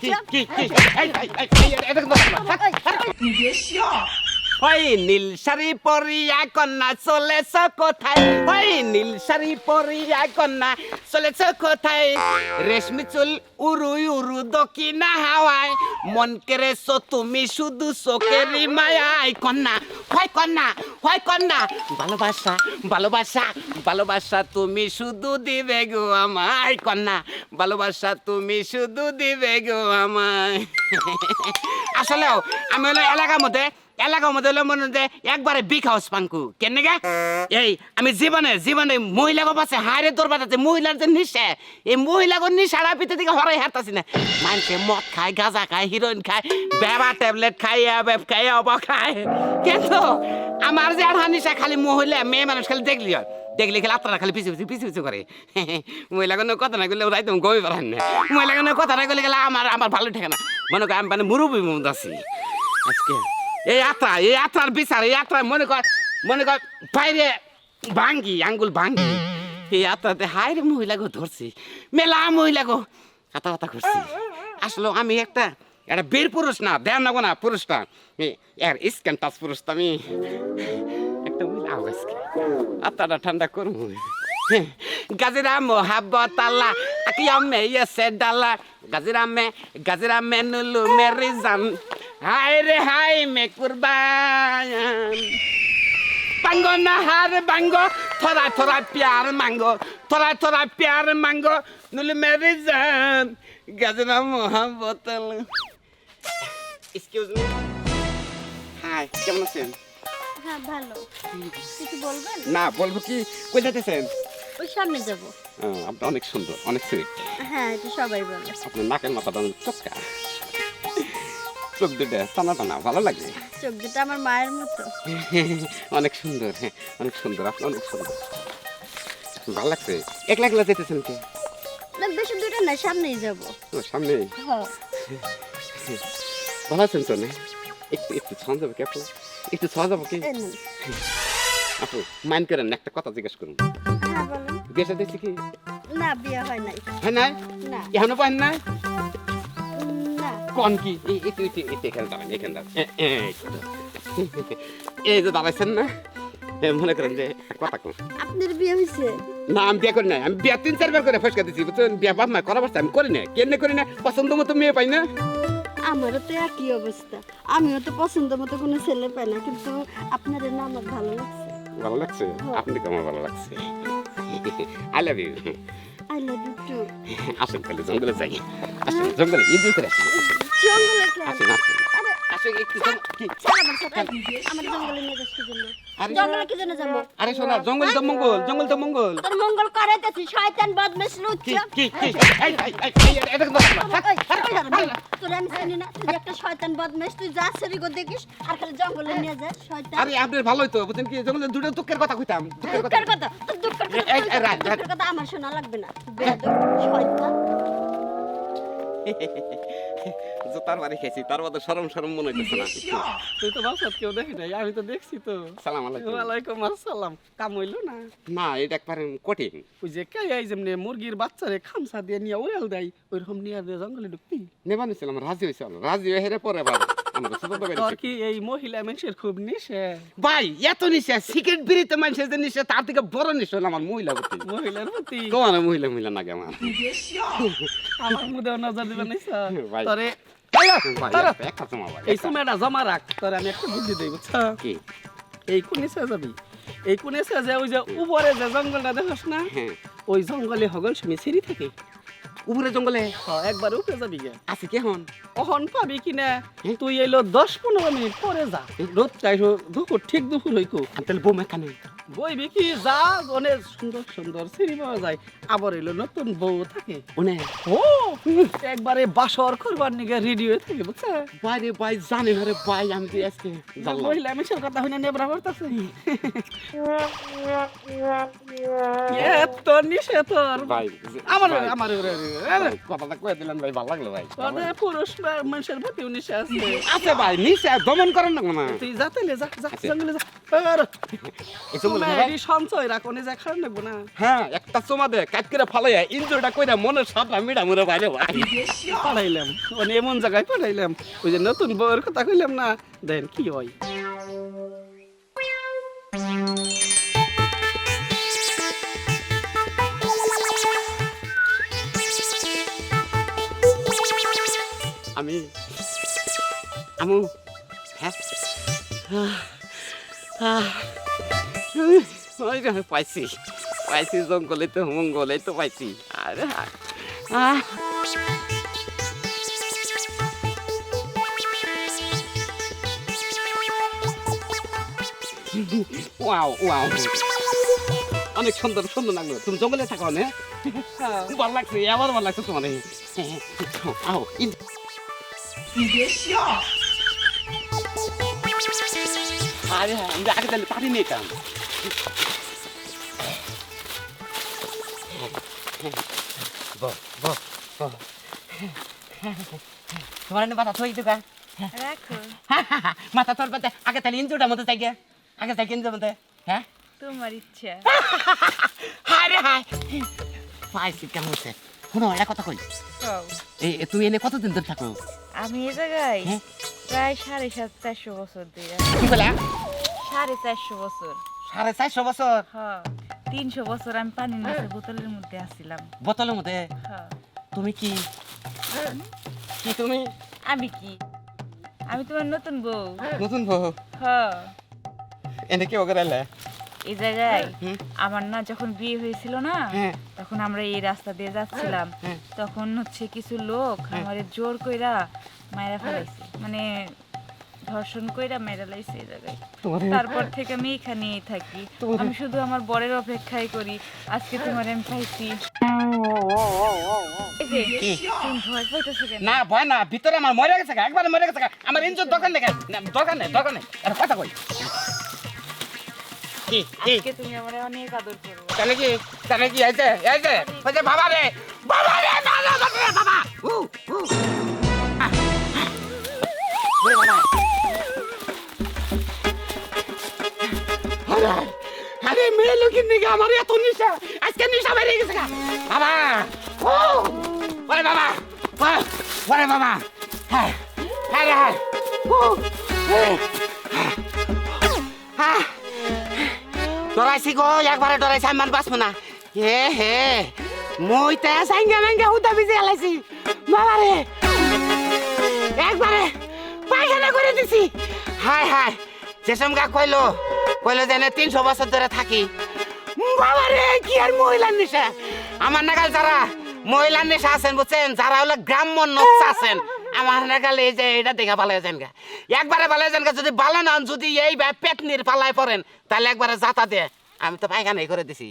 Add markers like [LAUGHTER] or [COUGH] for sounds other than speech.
কি কি কি ওই নীল শাড়ি পরিয়া কন্যা চলেছ কোথায়? ওই নীল শাড়ি পরিয়া কন্যা চলেছ কোথায়? রেশমি চুল উরু উরু দক্ষিণা হাওয়ায়। মন কেড়েছো তুমি শুধু চোখেরই মায়ায়। কন্যা হয় কন্যা হয় কন্যা। ভালোবাসা ভালোবাসা ভালোবাসা তুমি শুধু দিবে গো আমায়। কন্যা, ভালোবাসা তুমি শুধু দিবে গো আমায়। আসলেও আমি হলো এলাকার মধ্যে এলাকার মধ্যে হলো মনে যে একবারে বিগ হাউস পাঙ্কু। কেন গে এই, আমি জীবনে জীবনে মহিলাকে পাশে হারে তোর বাতাতে মহিলার যে নিশে, এই মহিলাকে নিশারা পিতে দিকে হরাই হারতাছি না। মানুষে মদ খায়, গাঁজা খায় হিরোইন খায়, বেবা ট্যাবলেট খায় বেব খায়, অব খায়। কিন্তু আমার যে আর নিশা, খালি মহিলা, মেয়ে মানুষ খালি দেখলি হয়। দেখলে খালি আপনারা খালি পিছু পিছু পিছু পিছু করে। [LAUGHS] মহিলাগুলো কথা না করলে ওরাই তুমি গমি পারেন না মহিলাগুলো কথা না করলে গেলে আমার আমার ভালো ঠেকে না। মনে কর আমি মানে মুরব্বী মতো আছি। আজকে এই যাত্রা এই আত্রার বিচার, এই যাত্রা মনে কর মনে কর, বাইরে ভাঙ্গি, আঙ্গুল ভাঙ্গি। এই যাত্রাতে হাইরে মহিলাগো ধরছি, মেলা মহিলাগো কথা কথা করছি। আসলে আমি একটা একটা বীর পুরুষ না, দেন না পুরুষ না। এই, এর স্ক্যান টাচ পুরুষ তো আমি, একটা মহিলা আওয়াজকে আত্মাটা ঠান্ডা করব গাজিরা মোহাব্বত আল্লাহ আকিয়ামে ইয়েসে ডালা গাজিরা মে গাজিরা মে নুলু মেরি জান হাই রে হাই মে কুরবান বাঙ্গো না হার বাঙ্গো থোড়া থোড়া প্যার মাঙ্গো থোড়া থোড়া প্যার মাঙ্গো নুলু মেরি জান গাজিরা আল্লাহ এক্সকিউজ মি হাই কেমন আছেন হ্যাঁ ভালো। কিছু বলবেন? না বলব কি? কই যেতেছেন ওই সামনে যাব। আপনি অনেক সুন্দর অনেক সুইট হ্যাঁ এটা সবাই বলে। আপনার নাকের মাথাটা অনেক চক্কা চোখ দুটা টানা টানা ভালো লাগে? চোখ দুটো আমার মায়ের মতো। অনেক সুন্দর হ্যাঁ অনেক সুন্দর আপনি অনেক সুন্দর। ভালো লাগছে? একলা একলা যেতেছেন কে? না বেশি দূরে না সামনেই যাব। সামনে হ্যাঁ। ভালো আছেন তো না? একটু একটু ছোঁয়া যাবে কি আপু? একটু ছোঁয়া যাব কি? আপু মাইন্ড করেন একটা কথা জিজ্ঞেস করুন। হ্যাঁ বিয়েটা দেখছি কি? না বিয়ে হয় নাই। হ্যাঁ নাই? না। এখনও পান না উম, না। কোন কি? এখানে দাঁড়ান এখানে দাঁড়ান। এই যে দাঁড়াইছেন না মনে করেন যে কথা কোন। আপনার বিয়ে হয়েছে না আমি বিয়ে করি না আমি বিয়ে তিন চারবার করে ফসকা বুঝছেন? বিয়ে বাপ মা করা আমি করি না কেন করি না পছন্দ মতো মেয়ে পাই না। আমারও তো একই অবস্থা। আমিও তো পছন্দ মতো কোনো ছেলে পাই না কিন্তু আপনার না আমার ভালো লাগছে। ভালো লাগছে? আপনি আমার ভালো লাগছে। I love you I love you too আসুন তাহলে জঙ্গলে যাই আসুন জঙ্গলে এনজয় করে আসুন জঙ্গলে? আসুন আসুন আসুন একটু আমার জঙ্গলে নিয়ে যাচ্ছি জঙ্গলে কি জন্য যাব? আরে শোনা জঙ্গল তো মঙ্গল জঙ্গল তো মঙ্গল। তোর মঙ্গল করাইতেছি শয়তান বদমেশ লুচ্চা। কি কি এই এই এই এই, এটা কিন্তু তোর আমি জানি না তুই একটা শয়তান বদমেশ তুই যা সেরিগো দেখিস আর খালি জঙ্গলে নিয়ে যা শয়তান। আরে আপনার ভালোই তো বুঝছেন কি? জঙ্গলে দুটো দুঃখের কথা কইতাম দুঃখের কথা। দুঃখের তোর দুঃখের আমার শোনা লাগবে না বেয়াদব [LAUGHS] শয়তান তার বাড়ি খেয়েছি তার বাদে সরম সরম মনে হইতেছে না। তুই তো বাসাত কেউ দেখি নাই আমি তো দেখছি তো। সালাম আলাইকুম। ওয়ালাইকুম আসসালাম। কাম হইল না? না এটা একবারে কঠিন। ওই যে কে এই যেমনি মুরগির বাচ্চারে খামসা দিয়ে নিয়ে উড়াল দেয় ওইরকম নিয়ে জঙ্গলে ঢুকতি? নেবানি ছিলাম রাজি হয়েছিল রাজি হয়ে হেরে পরে আবার আমরা সুযোগ তোর পেয়েছি কি এই মহিলা মানুষের খুব নিশে? ভাই এত নিশা সিগারেট বিড়িতে মানুষের যে নিশা তার থেকে বড় নিশা হলো আমার মহিলা প্রতি মহিলার প্রতি তোমার মহিলা মহিলা নাগে আমার? আমার মুদেও নজর দিবে নিছ ভাই। তোরে ভাই, তারা- একটা জমা ভাই, এই সময়টা জমা রাখ তোরে আমি একটা বুদ্ধি কি? এই কোন নিচে যাবি? এই কোন যে ওই যে উপরে যে জঙ্গলটা দেখছ না হ্যাঁ। ওই জঙ্গলে হগল শুনি সিঁড়ি থেকে। উপরে জঙ্গলে। হ্যাঁ, একবার উপরে যাবি গে। আছে কেহন অহন পাবি কিনা? তুই এলো দশ পনেরো মিনিট পরে যা। রোদ চাইছো দুপুর ঠিক দুপুর হইকো। তাহলে বোম মেকানে বইবি বিকি যা অনেক সুন্দর সুন্দর সিঁড়ি পাওয়া যায়। আবার এলো নতুন বউ থাকে ওনে ও একবারে বাসর করবার নিগে রেডি হয়ে থাকে বুঝছে? বাইরে ভাই জানে না রে ভাই আমি তো আজকে জানলাম। মহিলা মিশের কথা হইনা নেবরা করতেছে এত নিষে তোর ভাই আমার আমার কথাটা কয়ে দিলেন ভাই ভালো লাগল ভাই পুরুষ মানুষের প্রতি নিষে আছে। আছে ভাই নিশা দমন করেন না তুই যাতে তাইলে যা যা। জঙ্গলে যা। আর। সঞ্চয় রাখো যা খারাপ নেব না। হ্যাঁ একটা চুমা দে কাট করে ফালাইয়া ইঞ্জুরিটা কইরা মনের সাপটা মিডা মুরে বাইরে ভাই পাঠাইলাম মানে এমন জায়গায় পাঠাইলাম ওই যে নতুন বউয়ের কথা কইলাম না। দেন কি হয়? আমি আমু হ্যাঁ? [LAUGHS] পাইছি। পাইছি জঙ্গলে তো মঙ্গলে তো পাইছি। আরে আহ। Wow wow. অনেক সুন্দর সুন্দর লাগল। তুমি জঙ্গলে থাকো না? ভালো লাগছে আমার ভালো লাগছে তোমার। আও ইন আরে হ্যাঁ আমরা আগে তাহলে পাঠিয়ে নিতাম তোমার মাথা থই তো [LAUGHS] মাথা তোর পাতে আগে তাহলে ইঞ্জুটা মতো তাই আগে তাই ইঞ্জুর মতো হ্যাঁ? তোমার ইচ্ছা। আরে [LAUGHS] হায়। পাইছি কেমন হচ্ছে শুনো এটা কথা কই। তুই এনে কতদিন ধরে থাকো? আমি এ জায়গায় হ্যাঁ? প্রায় সাড়ে সাত বছর দিয়ে কি বলে? সাড়ে চারশো বছর। সাড়ে চারশো বছর? তিনশো বছর আমি পানির নিচে বোতলের মধ্যে আসছিলাম বোতলের মধ্যে? তুমি কি? কি তুমি? আমি কি? আমি তোমার নতুন বউ। নতুন বউ? হ এনে কি ওগরালে এই জায়গায় আমার না যখন বিয়ে হয়েছিল না হ্যাঁ। তখন আমরা এই রাস্তা দিয়ে যাচ্ছিলাম। হ্যাঁ। তখন হচ্ছে কিছু লোক আমারে জোর কইরা মায়েরা ফেলাইছে। মানে ধর্ষণ কইরা মেরা লাইছে এই জায়গায়। তারপর থেকে আমি এখানেই থাকি। আমি শুধু আমার বরের অপেক্ষাই করি। আজকে তোমার আমি পাইছি? না ভয় না ভিতরে আমার মরে গেছে একবারে মরে গেছে আমার ইঞ্জুর দোকান দেখে দোকান নেই দোকান। নেই আর কথা কই? কি কি? আজকে তুমি আমার অনেক আদর করব তাহলে কি তাহলে কি যে বাবা রে বাবা রে বাবা বাবা। উ উ। আরে, আরে মেয়ে লোকের নিকে আমার এত নিশা। আজকে নিশা বেড়ে গেছে বাবা। ও! ওরে বাবা। ওরে বাবা। হ্যাঁ হ্যাঁ রে, হ্যাঁ। এই, হ্যাঁ। ডরাইছি গো একবারে ডরাইছি আমি বাঁচবো না। হে হে। মই তে সাইঙ্গা মেঙ্গা হুদা ভিজে এলাইছি। বাবারে একবারে পায়খানা করে দিছি। হায় হায়। যেসম গা কইলো কইলো যে তিনশো বছর ধরে থাকি। বাবা কি আর মহিলার নেশা? আমার নাগাল যারা মহিলার নেশা আছেন, বুঝছেন? যারা হলো গ্রাম্য নকশা আছেন, আমার নাগাল এই যে, এটা দেখা পালায় যান গা একবারে পালায় যান গা যদি বালা নন যদি এই পেটনির পালায় পড়েন, তাহলে একবারে যাতা দে। আমি তো পায়খানাই করে দিছি।